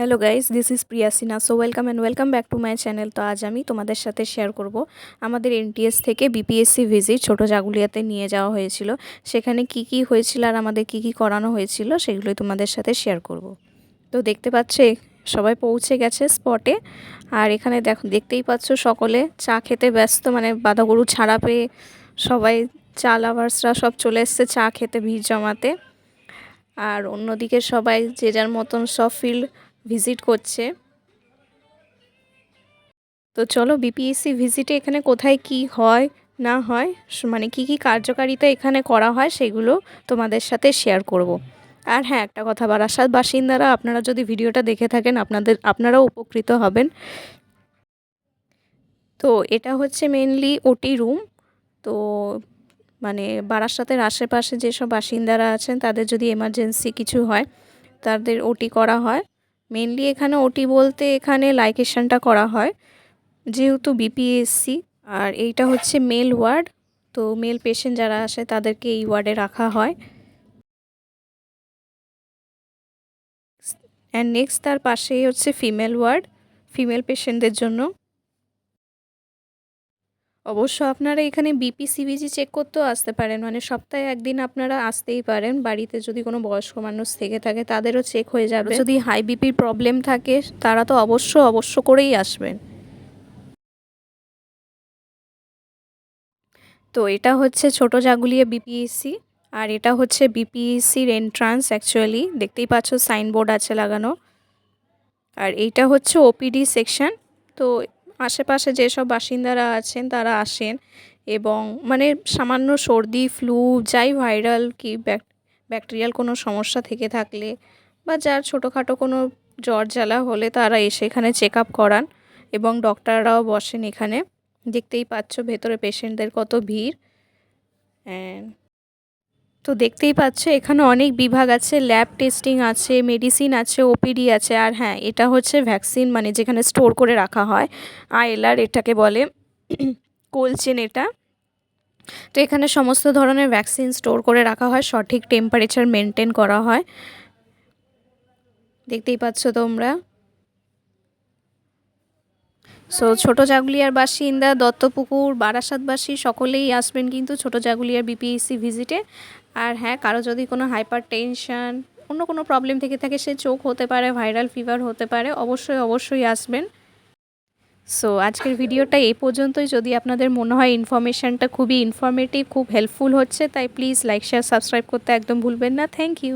Hello guys this is Priya Sinha so welcome and welcome back to my channel তো আজ আমি তোমাদের সাথে শেয়ার করব আমাদের এনটিএস থেকে বিপিএসসি ভিজিট ছোটো জাগুলিয়াতে নিয়ে যাওয়া হয়েছিল। সেখানে কি কি হয়েছিল আর আমাদের কি কি করানো হয়েছিল সেগুলোই তোমাদের সাথে শেয়ার করব। তো দেখতে পাচ্ছে সবাই পৌঁছে গেছে স্পটে আর এখানে দেখো, দেখতেই পাচ্ছ সকলে চা খেতে ব্যস্ত মানে বাঁধাগরু ছাড়া পেয়ে সবাই চা লাভার্সরা সব চলে এসছে চা খেতে ভিড় জমাতে। আর অন্যদিকে সবাই যে যার মতন সব ফিল্ড ভিজিট করছে। তো চলো বিপিএসসি ভিজিটে এখানে কোথায় কি হয়, না হয় মানে কি কি কার্যকারিতা এখানে করা হয় সেগুলো তোমাদের সাথে শেয়ার করব। আর হ্যাঁ একটা কথা বারাসাত বাসিন্দারা, আপনারা যদি ভিডিওটা দেখে থাকেন, আপনাদের, আপনারাও উপকৃত হবেন। তো এটা হচ্ছে মেনলি ওটি রুম তো মানে বারাসাতের আশেপাশে যেসব বাসিন্দারা আছেন, তাদের যদি এমার্জেন্সি কিছু হয়, তাদের ওটি করা হয়। মেনলি এখানে ওটি বলতে এখানে লাইকেশনটা করা হয়। যেহেতু বিপিএসসি আর এইটা হচ্ছে মেল ওয়ার্ড তো মেল পেশেন্ট যারা আসে তাদেরকে এই ওয়ার্ডে রাখা হয়। অ্যান্ড নেক্সট তার পাশেই হচ্ছে ফিমেল ওয়ার্ড ফিমেল পেশেন্টদের জন্য। অবশ্য আপনারা এখানে বিপি সিবিজি চেক করতেও আসতে পারেন। মানে সপ্তাহে একদিন আপনারা আসতেই পারেন। বাড়িতে যদি কোনো বয়স্ক মানুষ থেকে থাকে, তাদেরও চেক হয়ে যাবে। যদি হাই বিপির প্রবলেম থাকে, তারা তো অবশ্য অবশ্য করেই আসবেন। তো এটা হচ্ছে ছোট জাগুলিয়া বিপিএসসি আর এটা হচ্ছে বিপিএসসির এন্ট্রান্স অ্যাকচুয়ালি দেখতেই পাচ্ছ সাইনবোর্ড আছে লাগানো। আর এইটা হচ্ছে ওপিডি সেকশন তো আশেপাশে যেসব বাসিন্দারা আছেন তারা আসেন এবং মানে সামান্য সর্দি, ফ্লু, যাই ভাইরাল কি ব্যাকটেরিয়াল কোনো সমস্যা থেকে থাকলে বা যার ছোটোখাটো কোনো জ্বর জ্বালা হলে তারা এসে এখানে চেক আপ করান এবং ডক্টররাও বসেন এখানে। দেখতেই পাচ্ছ ভেতরে পেশেন্টদের কত ভিড়। তো দেখতেই পাচ্ছ, এখানে অনেক বিভাগ আছে ল্যাব টেস্টিং আছে মেডিসিন আছে ওপিডি আছে, আর হ্যাঁ এটা হচ্ছে ভ্যাকসিন মানে যেখানে স্টোর করে রাখা হয় আইএলআর এটাকে বলে কোল্ড চেন এটা। তো এখানে সমস্ত ধরনের ভ্যাকসিন স্টোর করে রাখা হয়, সঠিক টেম্পারেচার মেনটেন করা হয়। দেখতেই পাচ্ছ তোমরা। সো ছোটো জাগুলিয়ার বাসিন্দা দত্তপুকুর, বারাসাতবাসী, সকলেই আসবেন কিন্তু ছোটো জাগুলিয়ার বিপিএসসি ভিজিটে আর হ্যাঁ কারও যদি কোনো হাইপার টেনশান অন্য কোনো প্রবলেম থেকে থাকে, সে চোখ হতে পারে ভাইরাল ফিভার হতে পারে, অবশ্যই অবশ্যই আসবেন। সো আজকের ভিডিওটা এই পর্যন্তই। যদি আপনাদের মনে হয় ইনফরমেশানটা খুবই ইনফরমেটিভ খুব হেল্পফুল হচ্ছে, তাই প্লিজ লাইক শেয়ার সাবস্ক্রাইব করতে একদম ভুলবেন না। Thank you